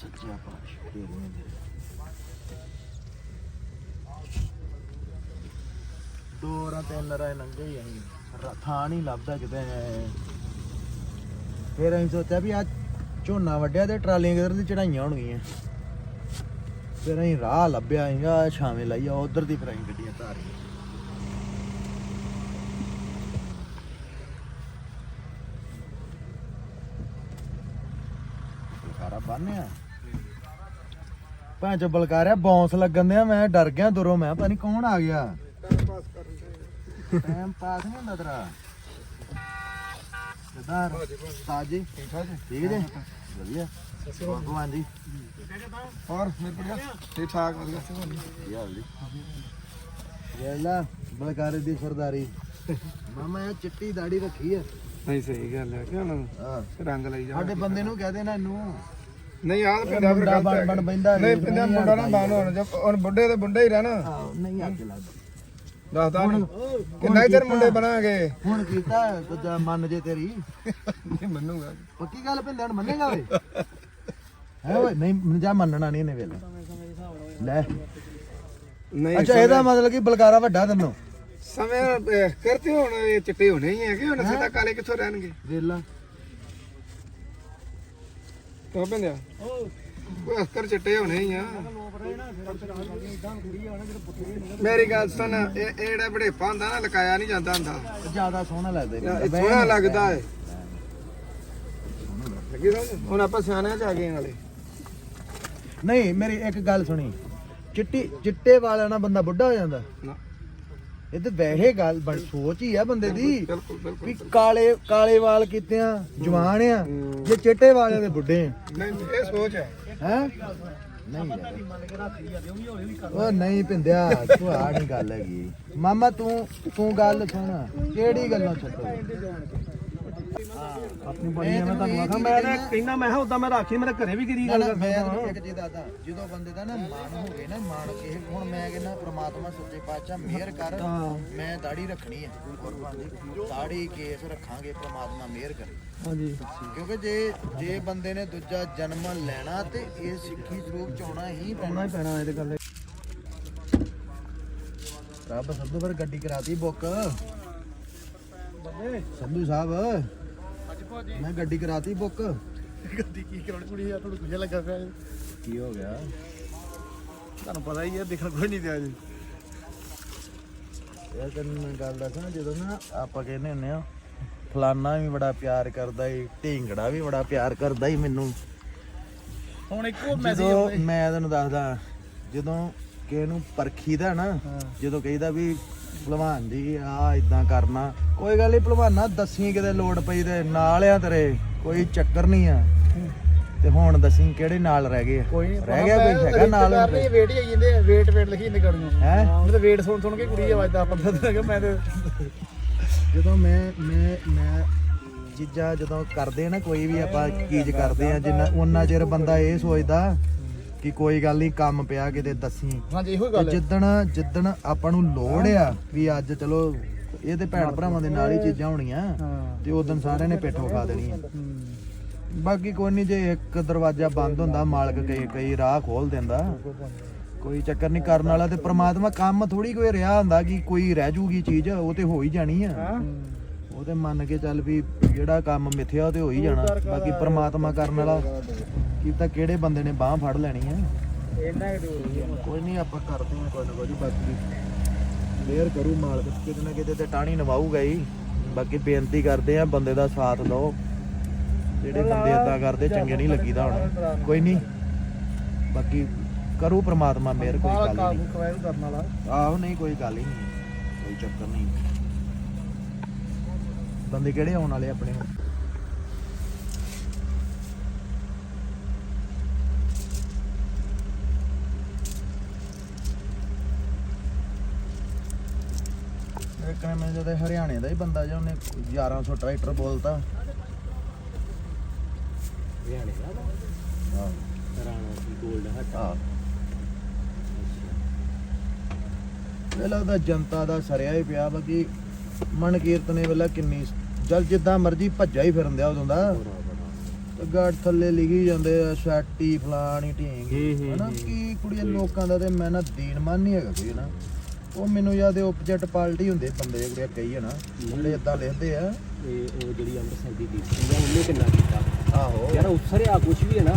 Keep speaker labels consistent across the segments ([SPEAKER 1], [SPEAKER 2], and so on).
[SPEAKER 1] ਸੱਚਾ ਪਾਤਸ਼ਾਹ ਤੇਰੀਆਂ ਦੇ ਦੋ ਰਾਂ ਤਿੰਨ ਰਾਂ ਲੰਘੇ ਹੀ ਅਸੀਂ। ਥਾਂ ਨਹੀਂ ਲੱਭਦਾ ਕਿਤੇ। ਫਿਰ ਅਸੀਂ ਸੋਚਿਆ ਵੀ ਅੱਜ ਝੋਨਾ ਵੱਢਿਆ ਤੇ ਟਰਾਲੀਆਂ ਕਿਧਰ ਦੀ ਚੜਾਈਆਂ ਹੋਣਗੀਆਂ। ਫਿਰ ਅਸੀਂ ਰਾਹ ਲੱਭਿਆ ਹੈਗਾ ਛਾਵੇਂ ਲਾਈ ਆ ਉਧਰ ਦੀ ਫਿਰ ਅਸੀਂ ਗੱਡੀਆਂ ਧਾਰੀਆਂ। ਸਾਰਾ ਬੰਨਿਆ ਭਾਂ ਚ ਬਲਕਾਰਿਆ ਬੌਂਸ ਲੱਗਣ ਦਿਆ ਮੈਂ ਡਰ ਗਿਆ ਦੂਰੋਂ ਮੈਂ ਪਤਾ ਨਹੀਂ ਕੌਣ ਆ ਗਿਆ। ਟਾਈਮ ਪਾਸ ਨਹੀਂ ਹੁੰਦਾ ਤੇਰਾ। ਕਿਦਾਂ ਸਾਜੀ ਠੀਕ ਠਾਕ ਠੀਕ ਜੀ? ਵਧੀਆ। ਭਗਵਾਨ ਜੀ।
[SPEAKER 2] ਹੋਰ ਮੇਰੇ ਬੜਿਆ ਠੀਕ ਠਾਕ ਵਧੀਆ?
[SPEAKER 1] ਕੀ ਹਾਲ ਜੀ ਵੇਲਾ ਬਲਕਾਰੇ ਦੀ ਸਰਦਾਰੀ ਮਾਮਾ ਇਹ ਚਿੱਟੀ ਦਾੜੀ ਰੱਖੀ ਆ।
[SPEAKER 2] ਨਹੀਂ ਸਹੀ ਗੱਲ ਹੈ ਕਿਉਂ ਨਾ?
[SPEAKER 1] ਹਾਂ।
[SPEAKER 2] ਰੰਗ ਲਈ ਜਾ
[SPEAKER 1] ਸਾਡੇ ਬੰਦੇ ਨੂੰ ਕਹਦੇ ਨਾ ਇਹਨੂੰ।
[SPEAKER 2] ਨਹੀਂ ਆਹ ਪਿੰਡਾ ਫਿਰ
[SPEAKER 1] ਮੁੰਡਾ
[SPEAKER 2] ਗਲਤ
[SPEAKER 1] ਬਣ ਬਣ ਬੈਂਦਾ
[SPEAKER 2] ਨਹੀਂ ਪਿੰਡਾ ਮੁੰਡਾ ਨਾ ਬਣ ਹੁਣ ਜੇ ਹੁਣ ਬੁੱਢੇ ਤੇ ਬੁੱਢਾ ਹੀ ਰਹਿਣਾ।
[SPEAKER 1] ਆਹੋ, ਨਹੀਂ ਅੱਗੇ ਲੱਗਦਾ
[SPEAKER 2] ਦੱਸਦਾ ਨੀ। ਕਿੰਨਾ ਹੀ ਚਿਰ ਮੁੰਡੇ ਬਣਾਂਗੇ?
[SPEAKER 1] ਹੁਣ ਕੀਤਾ ਦੂਜਾ ਮੰਨ ਜੇ ਤੇਰੀ।
[SPEAKER 2] ਨਹੀਂ ਮੰਨੂਗਾ।
[SPEAKER 1] ਪੱਕੀ ਗੱਲ ਪਿੰਦੇ ਹੁਣ ਮੰਨੇਗਾ ਓਏ। ਹੈ ਓਏ ਨਹੀਂ ਜਾ ਮੰਨਣਾ ਨਹੀਂ ਇਹਨੇ ਵੇਲੇ। ਲੈ।
[SPEAKER 2] ਨਹੀਂ
[SPEAKER 1] ਅੱਛਾ ਇਹਦਾ ਮਤਲਬ ਕਿ ਬਲਕਾਰਾ ਵੱਡਾ ਤੈਨੂੰ।
[SPEAKER 2] ਸਮੇਂ ਅਹ, ਕਰਤੇ ਹੁਣ ਇਹ ਚਿੱਟੇ ਹੋਣੇ ਹੀ ਹੈਗੇ ਹੁਣ ਸਿੱਧਾ ਕਾਲੇ ਕਿੱਥੋਂ ਰਹਿਣਗੇ?
[SPEAKER 1] ਵੇਲਾ।
[SPEAKER 2] ਕਿਉਂ ਪਿੰਦਿਆ ਉਹ ਅਸਕਰ ਚਿੱਟੇ ਹੋਣੇ ਹੀ ਆ। ਮੇਰੀ ਗੱਲ ਸੁਣ ਇਹ ਇਹ ਜਿਹੜਾ ਬੜੇਪਾ ਹੁੰਦਾ ਨਾ ਲਕਾਇਆ ਨਹੀਂ ਜਾਂਦਾ ਹੁੰਦਾ।
[SPEAKER 1] ਜ਼ਿਆਦਾ ਸੋਹਣਾ ਲੱਗਦਾ
[SPEAKER 2] ਇਹ। ਸੋਹਣਾ ਲੱਗਦਾ ਹੈ ਹੁਣ ਆਪਾਂ ਸਿਆਣਿਆਂ ਚ ਆ ਗਏ ਨਾਲੇ।
[SPEAKER 1] ਨਹੀਂ ਮੇਰੀ ਇੱਕ ਗੱਲ ਸੁਣੀ। ਚਿੱਟੀ ਚਿੱਟੇ ਵਾਲਿਆਂ ਨਾਲ ਬੰਦਾ ਬੁੱਢਾ ਹੋ ਜਾਂਦਾ।
[SPEAKER 2] ਨਾ।
[SPEAKER 1] ਇਹ ਤੇ ਵੈਸੇ ਗੱਲ ਬਣ ਸੋਚ ਹੀ ਆ ਬੰਦੇ ਦੀ
[SPEAKER 2] ਬਿਲਕੁਲ
[SPEAKER 1] ਕਾਲੇ ਕਾਲੇ ਵਾਲ ਕੀਤੇ ਆ? ਜਵਾਨ ਆ। ਜੇ ਚਿੱਟੇ ਵਾਲਿਆਂ ਦੇ ਬੁੱਢੇ ਆ।
[SPEAKER 2] ਨਹੀਂ ਇਹ ਸੋਚ ਹੈ
[SPEAKER 1] ਹੈ? ਨਹੀਂ ਯਾਰ। ਉਹ ਨਹੀਂ ਪਿੰਦਿਆ ਤੂੰ ਆ ਨਹੀਂ ਗੱਲ ਹੈਗੀ। ਮਾਮਾ ਤੂੰ ਤੂੰ ਗੱਲ ਸੁਣ। ਕਿਹੜੀ ਗੱਲੋਂ ਛੱਡੋ?
[SPEAKER 3] ਆਪਣੀ ਆ ਮੈਂ ਤੁਹਾਨੂੰ ਆਖਾਂ ਮੈਂ ਤਾਂ ਕਹਿੰਦਾ ਮੈਂ ਕਿਹਾ ਉਦਾਂ ਮੈਂ ਰੱਖੀ ਮੇਰੇ ਘਰੇ ਵੀ ਗਰੀ ਗੱਲ
[SPEAKER 1] ਮੈਂ
[SPEAKER 3] ਕਰਦਾ
[SPEAKER 1] ਇੱਕ ਚੀਜ਼ ਦੱਸਦਾ ਜਦੋਂ ਬੰਦੇ ਦਾ ਨਾ ਮਨ ਹੋਵੇ ਨਾ ਮਨ ਕਿਸੇ ਹੁਣ ਮੈਂ ਕਹਿੰਦਾ ਪ੍ਰਮਾਤਮਾ ਸੱਚੇ ਪਾਤਸ਼ਾਹ ਮਿਹਰ ਕਰ ਮੈਂ ਦਾੜੀ ਰੱਖਣੀ ਹੈ ਦੀ। ਦਾੜੀ ਕੇਸ ਰੱਖਾਂਗੇ ਪ੍ਰਮਾਤਮਾ ਮਿਹਰ ਕਰੇ।
[SPEAKER 3] ਹਾਂਜੀ।
[SPEAKER 1] ਕਿਉਂਕਿ ਜੇ ਜੇ ਬੰਦੇ ਨੇ ਦੂਜਾ ਜਨਮ ਲੈਣਾ ਤੇ ਇਹ ਸਿੱਖੀ ਸਰੂਪ ਚ ਆਉਣਾ ਹੀ ਪੈਣਾ।
[SPEAKER 3] ਹੀ ਪੈਣਾ ਇਹਦੇ ਗੱਲ
[SPEAKER 1] ਰੱਬ ਸਭ ਤੋਂ ਗੱਡੀ ਕਰਾਤੀ ਬੁੱਕ। ਸੰਧੂ ਸਾਹਿਬ ਮੈਂ ਗੱਡੀ ਕਰਾਤੀ ਬੁੱਕ
[SPEAKER 3] ਗੱਡੀ ਕੀ ਕਰਾਉਣੀ ਕੁੜੀ ਆ ਤੁਹਾਨੂੰ ਕੁਝ ਲੱਗਾ ਪਿਆ
[SPEAKER 1] ਕੀ ਹੋ ਗਿਆ?
[SPEAKER 3] ਤੁਹਾਨੂੰ ਪਤਾ ਹੀ ਆ ਦੇਖਣ ਕੋਈ ਨਹੀਂ ਦਿਆ ਜੀ।
[SPEAKER 1] ਯਾਰ ਤੈਨੂੰ ਮੈਂ ਗੱਲ ਦੱਸਾਂ ਜਦੋਂ ਨਾ ਆਪਾਂ ਕਹਿੰਦੇ ਹੁੰਦੇ ਆ ਫਲਾਨਾ ਵੀ ਬੜਾ ਪਿਆਰ ਕਰਦਾ ਈ ਢੀਂਗੜਾ ਵੀ ਬੜਾ ਪਿਆਰ ਕਰਦਾ ਈ ਮੈਨੂੰ।
[SPEAKER 3] ਹੁਣ ਇੱਕੋ
[SPEAKER 1] ਜਦੋਂ ਮੈਂ ਤੈਨੂੰ ਦੱਸਦਾ ਜਦੋਂ ਕਿਸੇ ਨੂੰ ਪਰਖੀਦਾ ਨਾ ਜਦੋਂ ਕਹੀਦਾ ਵੀ ਭਲਵਾਨ ਜੀ ਆ ਇਦਾਂ ਕਰਨਾ। ਕੋਈ ਗੱਲ ਨਹੀਂ ਭਲਵਾਨਾ ਦੱਸੀ ਕਿਤੇ ਲੋੜ ਪਈ ਤੇ ਨਾਲ ਆ ਤੇਰੇ ਕੋਈ ਚੱਕਰ ਨਹੀਂ ਆ। ਤੇ ਹੁਣ ਦੱਸੀ ਕਿਹੜੇ ਨਾਲ ਰਹਿ ਗਏ ਆ?
[SPEAKER 3] ਕੋਈ ਨਹੀਂ
[SPEAKER 1] ਰਹਿ ਗਿਆ ਕੋਈ ਹੈਗਾ ਨਾਲ?
[SPEAKER 3] ਨਹੀਂ ਵੇਟ ਹੀ ਜਾਂਦੇ ਵੇਟ ਵੇਟ ਲਿਖੀ ਜਾਂਦੇ ਗੜੀਆਂ।
[SPEAKER 1] ਹੈ?
[SPEAKER 3] ਉਹਨੇ ਤਾਂ ਵੇਟ ਸੁਣ ਸੁਣ ਕੇ ਕੁੜੀ ਆਵਾਜ਼ ਦਾ ਪੰਦਾ ਤੇ ਲੱਗਾ ਮੈਂ ਤੇ
[SPEAKER 1] ਜਦੋਂ ਮੈਂ ਮੈਂ ਮੈਂ ਚੀਜ਼ਾਂ ਜਦੋਂ ਕਰਦੇ ਆ ਨਾ ਕੋਈ ਵੀ ਆਪਾਂ ਚੀਜ਼ ਕਰਦੇ ਆ ਜਿੰਨਾ ਉਹਨਾਂ ਚਿਰ ਬੰਦਾ ਇਹ ਸੋਚਦਾ ਕਿ ਕੋਈ ਗੱਲ ਨਹੀਂ ਕੰਮ ਪਿਆ ਕਿਤੇ ਦੱਸੀ।
[SPEAKER 3] ਹਾਂਜੀ ਇਹੋ
[SPEAKER 1] ਤੇ ਜਿੱਦਣ ਜਿੱਦਣ ਆਪਾਂ ਨੂੰ ਲੋੜ ਆ ਵੀ ਅੱਜ ਚਲੋ ਇਹ ਤੇ ਭੈਣ ਭਰਾਵਾਂ ਦੇ ਨਾਲ ਹੀ ਚੀਜ਼ਾਂ ਹੋਣੀਆਂ ਤੇ ਉਦੋਂ ਸਾਰਿਆਂ ਨੇ ਪਿੱਠ ਵਿਖਾ ਦੇਣੀ ਆ ਬਾਕੀ ਕੋਈ ਨਹੀਂ ਜੇ ਇੱਕ ਦਰਵਾਜ਼ਾ ਬੰਦ ਹੁੰਦਾ ਮਾਲਕ ਕਈ ਕਈ ਰਾਹ ਖੋਲ ਦਿੰਦਾ। ਕੋਈ ਚੱਕਰ ਨਹੀਂ ਕਰਨ ਵਾਲਾ ਤੇ ਪ੍ਰਮਾਤਮਾ ਕੰਮ ਥੋੜੀ ਕੋਈ ਰਿਹਾ ਹੁੰਦਾ ਕਿ ਕੋਈ ਰਹਿ ਜੂਗੀ ਚੀਜ਼ ਉਹ ਤੇ ਹੋ ਹੀ ਜਾਣੀ ਆ। ਉਹ ਤੇ ਮੰਨ ਕੇ ਚੱਲ ਵੀ ਜਿਹੜਾ ਕੰਮ ਮਿੱਥਿਆ ਉਹ ਤੇ ਹੋ ਹੀ ਜਾਣਾ। ਬਾਕੀ ਪ੍ਰਮਾਤਮਾ ਕਰਨ ਵਾਲਾ ਕੀ ਤਾਂ ਕਿਹੜੇ ਬੰਦੇ ਨੇ ਬਾਹ ਫੜ ਲੈਣੀ ਆ। ਕੋਈ ਨਹੀਂ ਆਪਾਂ ਕਰਦੇ ਹਾਂ ਕੋਈ ਨਾ ਕੋਈ ਬਾਕੀ ਮਿਹਰ ਕਰੂ ਮਾਲਕ ਕਿਤੇ ਨਾ ਕਿਤੇ ਤੇ ਟਾਣੀ ਨਵਾਊਗਾ ਹੀ। ਬਾਕੀ ਬੇਨਤੀ ਕਰਦੇ ਆ ਬੰਦੇ ਦਾ ਸਾਥ ਦਿਓ। ਜਿਹੜੇ ਬੰਦੇ ਇਦਾਂ ਕਰਦੇ ਚੰਗੇ ਨਹੀਂ ਲੱਗੀਦਾ ਹੁਣ। ਕੋਈ ਨਹੀਂ। ਬਾਕੀ ਕਰੂ ਪ੍ਰਮਾਤਮਾ ਮਿਹਰ ਕੋਈ ਗੱਲ ਨਹੀਂ। ਆਹੋ ਨਹੀਂ ਕੋਈ ਗੱਲ ਹੀ ਨਹੀਂ। ਕੋਈ ਚੱਕਰ ਨਹੀਂ। ਬੰਦੇ ਕਿਹੜੇ ਆਉਣ ਵਾਲੇ ਆਪਣੇ ਇੱਕ ਨੇ ਮੈਂ ਜਦੋਂ ਹਰਿਆਣੇ ਦਾ ਹੀ ਬੰਦਾ ਜਿਹਾ ਉਹਨੇ 1100 ਟਰੈਕਟਰ ਬੋਲਤਾ।
[SPEAKER 3] ਹਰਿਆਣੇ ਦਾ
[SPEAKER 1] ਹਾਂ।
[SPEAKER 3] ਰਾਣਾ ਸੀ 골ਡ ਹੱਟ।
[SPEAKER 1] ਹਾਂ। ਇਹ ਲੱਗਦਾ ਜਨਤਾ ਦਾ ਸਰਿਆ ਹੀ ਪਿਆ ਵਾ ਕਿ ਮਨ ਕੀਰਤਨੇ ਵੇਲਾ ਕਿੰਨੀ ਜਲ ਜਿੱਦਾਂ ਮਰਜ਼ੀ ਭੱਜਾ ਹੀ ਫਿਰਨ ਦਿਆ ਉਦੋਂ ਦਾ। ਗਾੜ ਥੱਲੇ ਲਿਖੀ ਜਾਂਦੇ ਆ ਸ਼ਾਟੀ ਫਲਾਣੀ ਢੀਂਗ ਹਨਾ। ਕੀ ਕੁੜੀਆਂ ਲੋਕਾਂ ਦਾ ਤੇ ਮੈਂ ਨਾ ਦੀਨਮਾਨ ਨਹੀਂ ਹੈਗਾ ਕੋਈ ਨਾ ਉਹ ਮੈਨੂੰ ਯਾਦ ਹੈ ਆਪੋਜੀਟ ਪਾਰਟੀ ਹੁੰਦੇ ਬੰਦੇ ਜਿਹੜੇ ਕਈ ਹਨਾ ਜਿਹੜੇ ਇਦਾਂ ਲਿਖਦੇ ਆ।
[SPEAKER 4] ਤੇ ਉਹ ਜਿਹੜੀ ਅੰਮ੍ਰਿਤਸਰ ਦੀ ਆ ਉਹਨੇ ਕਿੰਨਾ ਕੀਤਾ?
[SPEAKER 1] ਆਹੋ।
[SPEAKER 4] ਯਾਰ ਉਸਰਿਆ ਕੁਝ ਵੀ ਹੈ ਨਾ।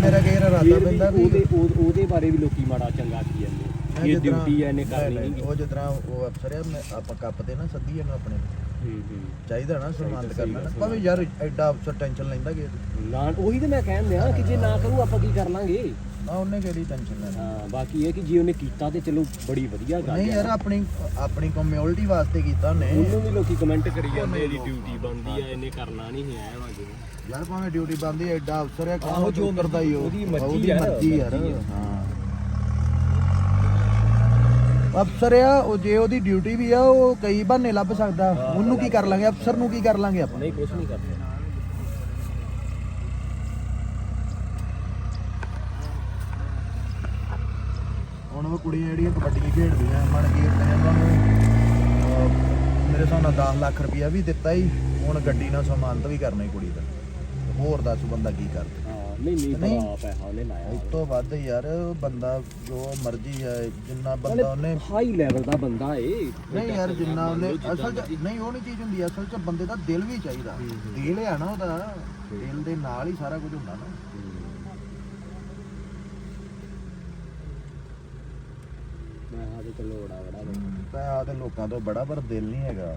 [SPEAKER 1] ਮੇਰਾ ਕਈ ਵਾਰ ਇਰਾਦਾ ਪੈਂਦਾ ਵੀ
[SPEAKER 4] ਉਹਦੇ ਉਹ- ਉਹਦੇ ਬਾਰੇ ਵੀ ਲੋਕੀ ਮਾੜਾ ਚੰਗਾ ਕੀ ਜਾਂਦੇ ਇਹ ਡਿਊਟੀ ਐ ਇਹਨੇ ਕਰਨੀ
[SPEAKER 1] ਨਹੀਂ,
[SPEAKER 4] ਨਹੀਂ।
[SPEAKER 1] ਉਹ ਜਿਸ ਤਰ੍ਹਾਂ ਉਹ ਅਫਸਰ ਆ ਮੈਂ- ਆਪਾਂ ਕੱਪ ਤੇ ਨਾ ਸੱਦੀ ਇਹਨੂੰ ਆਪਣੇ
[SPEAKER 4] ਹੂੰ ਹੂੰ।
[SPEAKER 1] ਚਾਹੀਦਾ ਨਾ ਸਨਮਾਨਿਤ ਕਰਨਾ ਨਾ। ਭਾਵੇਂ ਯਾਰ ਐਡਾ ਅਫਸਰ ਟੈਨਸ਼ਨ ਲੈਂਦਾ ਕਿ
[SPEAKER 4] ਨਾ ਉਹੀ ਤੇ ਮੈਂ ਕਹਿਣ ਦਿਆਂ ਕਿ ਜੇ ਨਾ ਕਰੂ ਆਪਾਂ ਕੀ ਕਰ ਲਾਂਗੇ?
[SPEAKER 1] ਨਾ ਉਹਨੇ ਕਿਹੜੀ ਟੈਨਸ਼ਨ ਲੈਣਾ?
[SPEAKER 4] ਹਾਂ ਬਾਕੀ ਇਹ ਕਿ ਜੇ ਉਹਨੇ ਕੀਤਾ ਤੇ ਚਲੋ ਬੜੀ ਵਧੀਆ ਗੱਲ
[SPEAKER 1] ਨਹੀਂ। ਯਾਰ ਆਪਣੀ ਆਪਣੀ ਕਮਿਊਨਿਟੀ ਵਾਸਤੇ ਕੀਤਾ ਉਹਨੇ।
[SPEAKER 4] ਉਹਨੂੰ ਵੀ ਲੋਕੀ ਕਮੈਂਟ ਕਰੀ ਜਾਂਦੇ ਇਹਦੀ ਡਿਊਟੀ ਬਣਦੀ ਆ ਇਹਨੇ ਕਰਨਾ ਨਹੀਂ ਹੈ ਵਾਂਗੇ
[SPEAKER 1] ਯਾਰ ਭਾਵੇਂ ਡਿਊਟੀ ਬੰਦੀ ਐਡਾ ਅਫਸਰ ਹੈ
[SPEAKER 4] ਆਹੋ, ਜੋ
[SPEAKER 1] ਕਰਦਾ ਹੀ ਉਹ।
[SPEAKER 4] ਉਹਦੀ ਮਰਜ਼ੀ ਯਾਰ,
[SPEAKER 1] ਮਰਜ਼ੀ ਯਾਰ।
[SPEAKER 4] ਮਰਜ਼ੀ।
[SPEAKER 1] ਹਾਂ। ਅਫਸਰ ਆ ਉਹ ਜੇ ਉਹਦੀ ਡਿਊਟੀ ਵੀ ਆ ਉਹ ਕਈ ਬਹਾਨੇ ਲੱਭ ਸਕਦਾ। ਉਹਨੂੰ ਕੀ ਕਰ ਲਾਂਗੇ ਅਫਸਰ ਨੂੰ ਕੀ ਕਰ ਲਾਂਗੇ ਆਪਾਂ?
[SPEAKER 4] ਨਹੀਂ ਕੁਝ ਨਹੀਂ ਕਰਦੇ।
[SPEAKER 1] ਹੁਣ ਉਹ ਕੁੜੀਆਂ ਜਿਹੜੀਆਂ ਕਬੱਡੀ ਖੇਡਦੀਆਂ ਮਨ ਕੀ ਨੇ ਉਹਨਾਂ ਨੂੰ ਅਹ, ਮੇਰੇ ਹਿਸਾਬ ਨਾਲ 10 ਲੱਖ ਰੁਪਇਆ ਵੀ ਦਿੱਤਾ ਹੀ ਹੁਣ ਗੱਡੀ ਨਾਲ ਸਨਮਾਨਿਤ ਵੀ ਕਰਨਾ ਹੀ ਕੁੜੀ ਦਾ। ਹੋਰ ਦੱਸ ਬੰਦਾ ਕੀ ਕਰਦਾ?
[SPEAKER 4] ਨਹੀਂ ਨਹੀਂ
[SPEAKER 1] ਨਹੀਂ।
[SPEAKER 4] ਬੜਾ ਪੈਸਾ ਉਹਨੇ ਲਾਇਆ।
[SPEAKER 1] ਇਸ ਤੋਂ ਵੱਧ ਯਾਰ ਬੰਦਾ ਜੋ ਮਰਜ਼ੀ ਹੈ ਜਿੰਨਾ ਬੰਦਾ ਉਹਨੇ
[SPEAKER 4] ਹਾਈ ਲੈਵਲ ਦਾ ਬੰਦਾ ਏ।
[SPEAKER 1] ਨਹੀਂ ਯਾਰ ਜਿੰਨਾ ਉਹਨੇ ਅਸਲ ਚ ਨਹੀਂ ਉਹ ਨਹੀਂ ਚੀਜ਼ ਹੁੰਦੀ ਅਸਲ ਚ ਬੰਦੇ ਦਾ ਦਿਲ ਵੀ ਚਾਹੀਦਾ। ਦਿਲ ਹੈ ਨਾ ਉਹਦਾ। ਦਿਲ ਦੇ ਨਾਲ ਹੀ ਸਾਰਾ ਕੁਝ ਹੁੰਦਾ ਨਾ।
[SPEAKER 4] ਮੈਂ ਹਾਂ ਤੇ ਚਲੋ ਬੜਾ ਬੜਾ। ਵਾ।
[SPEAKER 1] ਪੈਸਾ ਤੇ ਲੋਕਾਂ ਤੋਂ ਬੜਾ ਪਰ ਦਿਲ ਨਹੀਂ ਹੈਗਾ।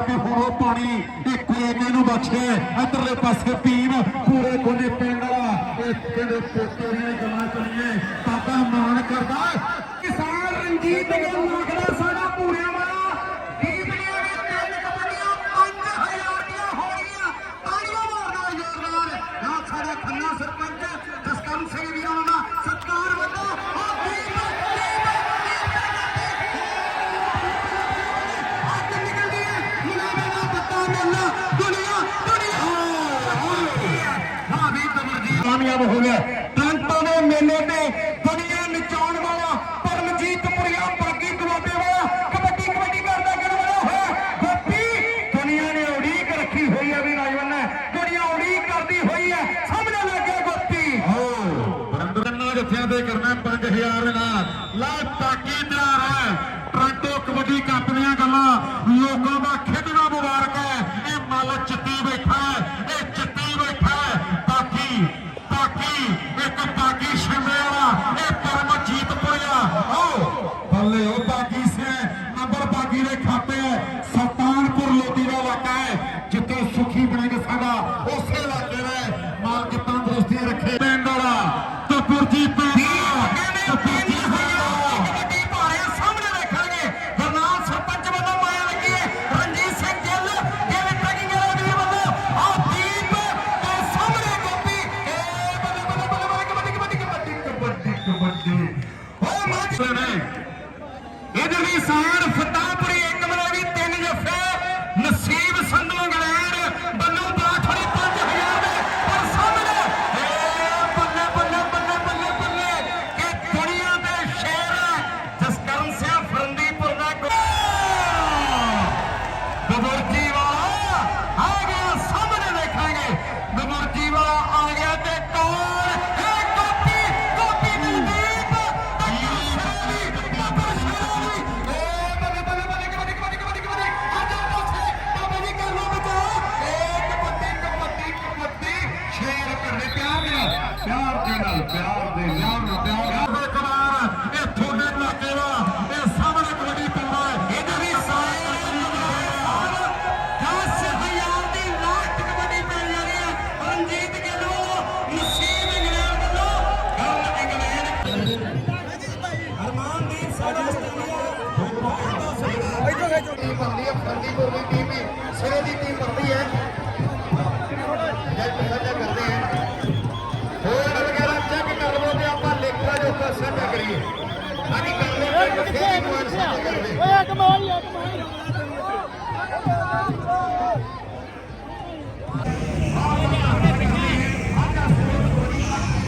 [SPEAKER 5] ਫੇਰ ਰੱਬੀ ਹੁਣ ਉਹ ਪਾਣੀ ਇੱਕ ਏਕੇ ਨੂੰ ਬਖਸ਼ੇ ਇਧਰਲੇ ਪਾਸੇ ਟੀਮ ਪੂਰੇ ਕੋਨੇ ਪਿੰਡ ਵਾਲਾ। ਇਹ ਕਹਿੰਦੇ ਪੋਤੇ ਦੀਆਂ ਗੱਲਾਂ ਕਰੀਏ ਬਾਬਾ ਮਾਣ ਕਰਦਾ ਕਿਸਾਨ ਰਣਜੀਤ ਗਿੱਲ ਲੱਗਦਾ ਸਾਡਾ ਪੂਰਿਆਂ ਵਾਲਾ
[SPEAKER 6] 后面。arriba, Adriate.